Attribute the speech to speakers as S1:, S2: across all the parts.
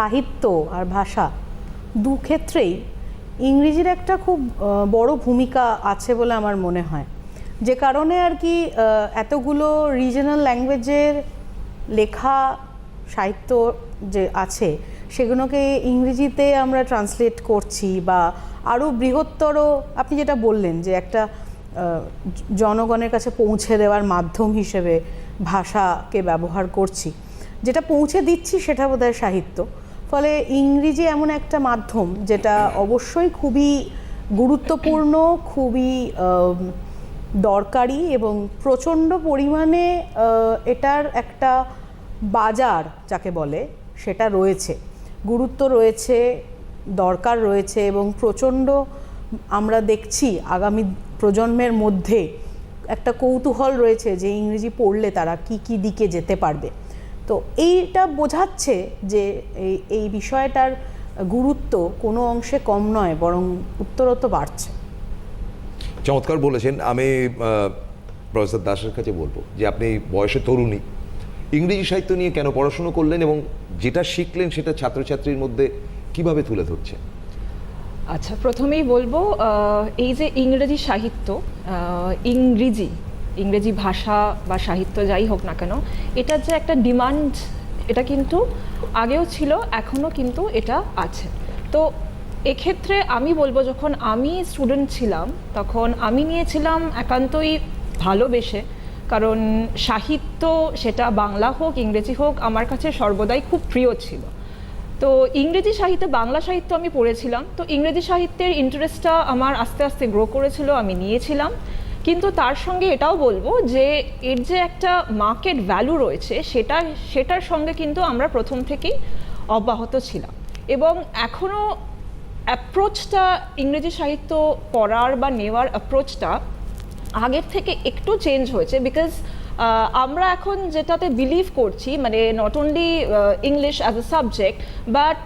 S1: সাহিত্য আর ভাষা দু ক্ষেত্রেই ইংরেজির একটা খুব বড় ভূমিকা আছে বলে আমার মনে হয়। যে কারণে আর কি এতগুলো রিজনাল ল্যাঙ্গুয়েজের লেখা, সাহিত্য যে আছে, সেগুলোকে ইংরেজিতে আমরা ট্রান্সলেট করছি বা আরও বৃহত্তর, আপনি যেটা বললেন যে একটা জনগণের কাছে পৌঁছে দেওয়ার মাধ্যম হিসেবে ভাষাকে ব্যবহার করছি। যেটা পৌঁছে দিচ্ছি সেটা বোধহয় সাহিত্য। ফলে ইংরেজি এমন একটা মাধ্যম যেটা অবশ্যই খুবই গুরুত্বপূর্ণ, খুবই দরকারি এবং প্রচণ্ড পরিমাণে এটার একটা বাজার যাকে বলে সেটা রয়েছে। গুরুত্ব রয়েছে, দরকার রয়েছে এবং প্রচণ্ড আমরা দেখছি আগামী প্রজন্মের মধ্যে একটা কৌতূহল রয়েছে যে ইংরেজি পড়লে তারা কি কি দিকে যেতে পারবে। তো এইটা বোঝাচ্ছে যে এই এই বিষয়টার গুরুত্ব কোনো অংশে কম নয় বরং উত্তরোত্তর বাড়ছে।
S2: চমৎকার বলেছেন। আমি প্রফেসর দাসের কাছে বলব যে আপনি বয়সে তরুণী ইংরেজি সাহিত্য নিয়ে কেন পড়াশুনো করলেন এবং যেটা শিখলেন সেটা ছাত্রছাত্রীর মধ্যে কীভাবে তুলে ধরছেন?
S3: আচ্ছা প্রথমেই বলব এই যে ইংরেজি সাহিত্য ইংরেজি ইংরেজি ভাষা বা সাহিত্য যাই হোক না কেন, এটার যে একটা ডিমান্ড এটা কিন্তু আগেও ছিল, এখনও কিন্তু এটা আছে। তো এক্ষেত্রে আমি বলব, যখন আমি স্টুডেন্ট ছিলাম, তখন আমি নিয়েছিলাম একান্তই ভালোবেসে, কারণ সাহিত্য সেটা বাংলা হোক, ইংরেজি হোক, আমার কাছে সর্বদাই খুব প্রিয় ছিল। তো ইংরেজি সাহিত্যে, বাংলা সাহিত্য আমি পড়েছিলাম, তো ইংরেজি সাহিত্যের ইন্টারেস্টটা আমার আস্তে আস্তে গ্রো করেছিল, আমি নিয়েছিলাম। কিন্তু তার সঙ্গে এটাও বলব যে এর যে একটা মার্কেট ভ্যালু রয়েছে, সেটা, সেটার সঙ্গে কিন্তু আমরা প্রথম থেকেই অব্যাহত ছিলাম। এবং এখনও অ্যাপ্রোচটা ইংরেজি সাহিত্য পড়ার বা নেওয়ার অ্যাপ্রোচটা আগের থেকে একটু চেঞ্জ হয়েছে বিকজ আমরা এখন যেটাতে বিলিভ করছি মানে not only English as a subject but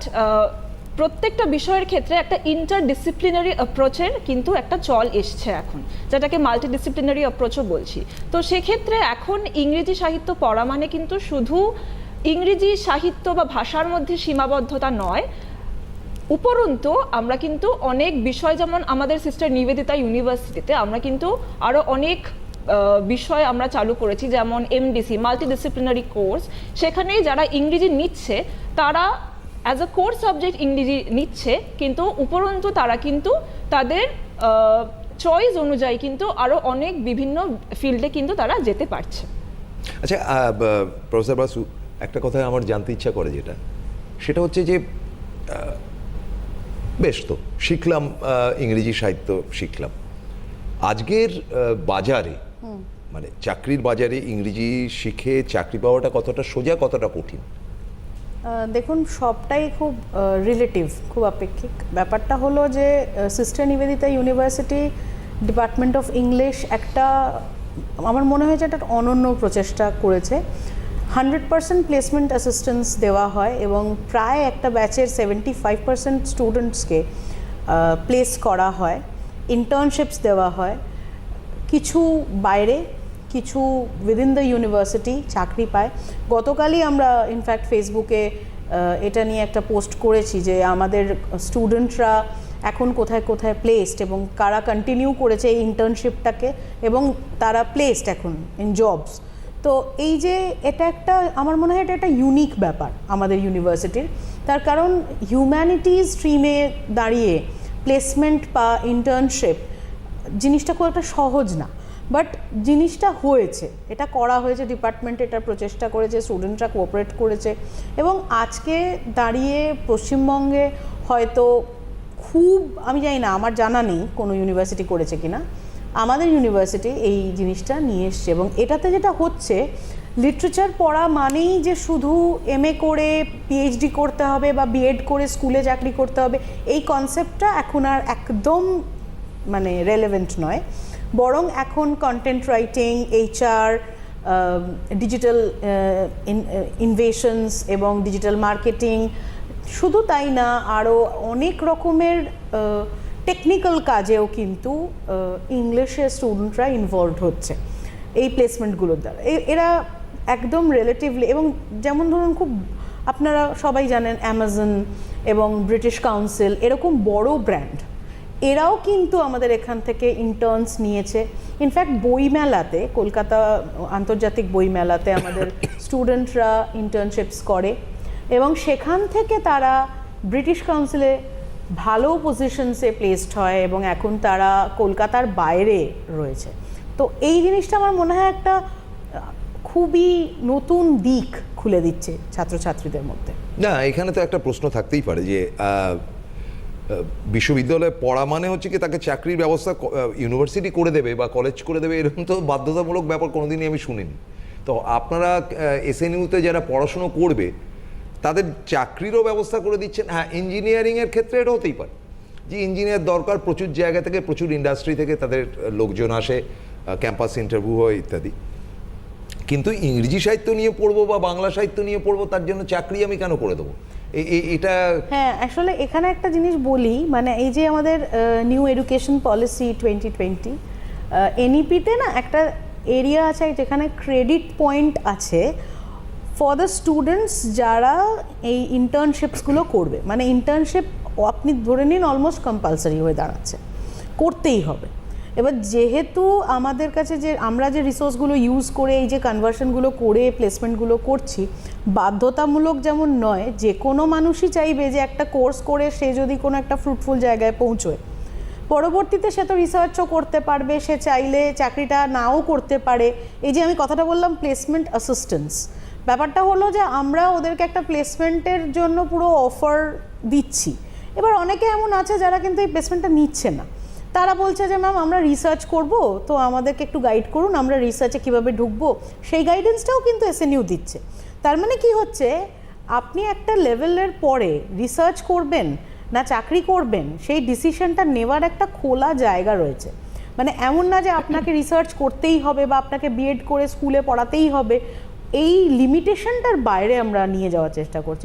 S3: প্রত্যেকটা বিষয়ের ক্ষেত্রে একটা ইন্টারডিসিপ্লিনারি অ্যাপ্রোচের কিন্তু একটা চল এসছে এখন, যেটাকে মাল্টিডিসিপ্লিনারি অ্যাপ্রোচও বলছি। তো সেক্ষেত্রে এখন ইংরেজি সাহিত্য পড়া মানে কিন্তু শুধু ইংরেজি সাহিত্য বা ভাষার মধ্যে সীমাবদ্ধতা নয়, উপরন্তু আমরা কিন্তু অনেক বিষয় যেমন আমাদের সিস্টার নিবেদিতা ইউনিভার্সিটিতে আমরা কিন্তু আরও অনেক বিষয় আমরা চালু করেছি, যেমন এমডিসি মাল্টিডিসিপ্লিনারি কোর্স সেখানে যারা ইংরেজি নিচ্ছে, তারা অ্যাজ আ কোর্স সাবজেক্ট ইংরেজি নিচ্ছে কিন্তু উপরন্তু তারা কিন্তু তাদের চয়েস অনুযায়ী কিন্তু আরও অনেক বিভিন্ন ফিল্ডে কিন্তু তারা যেতে পারছে।
S2: আচ্ছা প্রফেসর বাসু একটা কথা আমার জানতে ইচ্ছা করে যেটা। সেটা হচ্ছে যে আহ, বেশ তো শিখলাম আহ, ইংরেজি সাহিত্য শিখলাম। আজকের বাজারে মানে চাকরির বাজারে ইংরেজি শিখে চাকরি পাওয়াটা কতটা সোজা কতটা কঠিন?
S1: দেখুন, সবটাই খুব রিলেটিভ খুব আপেক্ষিক। ব্যাপারটা হলো যে sister Nivedita university department of English একটা, আমার মনে হয়েছে একটা অনন্য প্রচেষ্টা করেছে। হান্ড্রেড পার্সেন্ট প্লেসমেন্ট অ্যাসিস্ট্যান্স দেওয়া হয় এবং প্রায় একটা ব্যাচের সেভেন্টি ফাইভ পার্সেন্ট স্টুডেন্টসকে প্লেস করা হয়। ইন্টার্নশিপস দেওয়া হয়। কিছু বাইরে কিছু উইদিন দ্য ইউনিভার্সিটি চাকরি পায়। গতকালই আমরা ইনফ্যাক্ট ফেসবুকে এটা নিয়ে একটা পোস্ট করেছি যে আমাদের স্টুডেন্টরা এখন কোথায় কোথায় প্লেসড এবং কারা কন্টিনিউ করেছে এই ইন্টার্নশিপটাকে এবং তারা প্লেসড এখন ইন জবস তো এই যে এটা একটা, আমার মনে হয় এটা একটা ইউনিক ব্যাপার আমাদের ইউনিভার্সিটির তার কারণ হিউম্যানিটিজ স্ট্রিমে দাঁড়িয়ে প্লেসমেন্ট বা ইন্টার্নশিপ জিনিসটা খুব একটা সহজ না। বাট জিনিসটা হয়েছে, এটা করা হয়েছে ডিপার্টমেন্ট এটা প্রচেষ্টা করেছে স্টুডেন্টরা কোঅপারেট করেছে এবং আজকে দাঁড়িয়ে পশ্চিমবঙ্গে হয়তো খুব, আমি জানি না, আমার জানা নেই কোনো ইউনিভার্সিটি করেছে কিনা, আমাদের ইউনিভার্সিটি এই জিনিসটা নিয়ে এসছে এবং এটাতে যেটা হচ্ছে লিটারেচার পড়া মানেই যে শুধু এম করে পিএইচডি করতে হবে বা বিএড করে স্কুলে চাকরি করতে হবে, এই কনসেপ্টটা এখন আর একদম মানে রেলেভেন্ট নয়। বরং এখন content writing HR digital innovations এবং ডিজিটাল মার্কেটিং শুধু তাই না আরও অনেক রকমের টেকনিক্যাল কাজেও কিন্তু ইংলিশের স্টুডেন্টরা ইনভলভ হচ্ছে এই প্লেসমেন্টগুলোর দ্বারা। এরা একদম রিলেটিভলি এবং যেমন ধরুন খুব, আপনারা সবাই জানেন অ্যামাজন এবং ব্রিটিশ কাউন্সিল এরকম বড় ব্র্যান্ড এরাও কিন্তু আমাদের এখান থেকে ইন্টার্নস নিয়েছে। ইনফ্যাক্ট বইমেলাতে, কলকাতা আন্তর্জাতিক বইমেলাতে আমাদের স্টুডেন্টরা ইন্টার্নশিপস করে এবং সেখান থেকে তারা ব্রিটিশ কাউন্সিলে ভালো পজিশনসে প্লেসড হয় এবং এখন তারা কলকাতার বাইরে রয়েছে। তো এই জিনিসটা আমার মনে হয় একটা খুবই নতুন দিক খুলে দিচ্ছে ছাত্রছাত্রীদের মধ্যে।
S2: না, এখানে তো একটা প্রশ্ন থাকতেই পারে যে বিশ্ববিদ্যালয়ে পড়া মানে হচ্ছে কি তাকে চাকরির ব্যবস্থা ইউনিভার্সিটি করে দেবে বা কলেজ করে দেবে, এরকম তো বাধ্যতামূলক ব্যাপার কোনোদিনই আমি শুনিনি। তো আপনারা এসএনইউতে যারা পড়াশুনো করবে, তাদের চাকরিরও ব্যবস্থা করে দিচ্ছেন। হ্যাঁ ইঞ্জিনিয়ারিংয়ের ক্ষেত্রে এটা হতেই পারে। যে ইঞ্জিনিয়ার দরকার, প্রচুর জায়গা থেকে, প্রচুর ইন্ডাস্ট্রি থেকে তাদের লোকজন আসে ক্যাম্পাস ইন্টারভিউ হয় ইত্যাদি। কিন্তু ইংরেজি সাহিত্য নিয়ে পড়ব বা বাংলা সাহিত্য নিয়ে পড়ব, তার জন্য চাকরি আমি কেন করে দেবো? এটা
S1: হ্যাঁ আসলে এখানে একটা জিনিস বলি মানে এই যে আমাদের new education policy twenty twenty এনইপিতে না একটা এরিয়া আছে যেখানে ক্রেডিট পয়েন্ট আছে ফর দ্য স্টুডেন্টস যারা এই ইন্টার্নশিপসগুলো করবে। মানে ইন্টার্নশিপ আপনি ধরে নিন অলমোস্ট কম্পালসারি হয়ে দাঁড়াচ্ছে, করতেই হবে। এবার যেহেতু আমাদের কাছে যে আমরা যে রিসোর্সগুলো ইউজ করে এই যে কনভার্সনগুলো করে প্লেসমেন্টগুলো করছি বাধ্যতামূলক যেমন নয়, যে কোনো মানুষই চাইবে যে একটা কোর্স করে সে যদি কোনো একটা ফ্রুটফুল জায়গায় পৌঁছয়। পরবর্তীতে সে তো রিসার্চও করতে পারবে, সে চাইলে চাকরিটা নাও করতে পারে। এই যে আমি কথাটা বললাম প্লেসমেন্ট অ্যাসিস্ট্যান্স ব্যাপারটা হলো যে আমরা ওদেরকে একটা প্লেসমেন্টের জন্য পুরো অফার দিচ্ছি। এবার অনেকে এমন আছে যারা কিন্তু এই প্লেসমেন্টটা নিচ্ছে না। তারা বলছে যে ম্যাম আমরা রিসার্চ করব, তো আমাদেরকে একটু গাইড করুন, আমরা রিসার্চে কীভাবে ঢুকবো? সেই গাইডেন্সটাও কিন্তু এসএনইউ দিচ্ছে। তার মানে কি হচ্ছে? আপনি একটা লেভেলের পরে রিসার্চ করবেন না চাকরি করবেন, সেই ডিসিশনটা নেওয়ার একটা খোলা জায়গা রয়েছে। মানে এমন না যে আপনাকে রিসার্চ করতেই হবে বা আপনাকে বিএড করে স্কুলে পড়াতেই হবে। এই লিমিটেশনটার বাইরে আমরা নিয়ে যাওয়ার চেষ্টা করছি।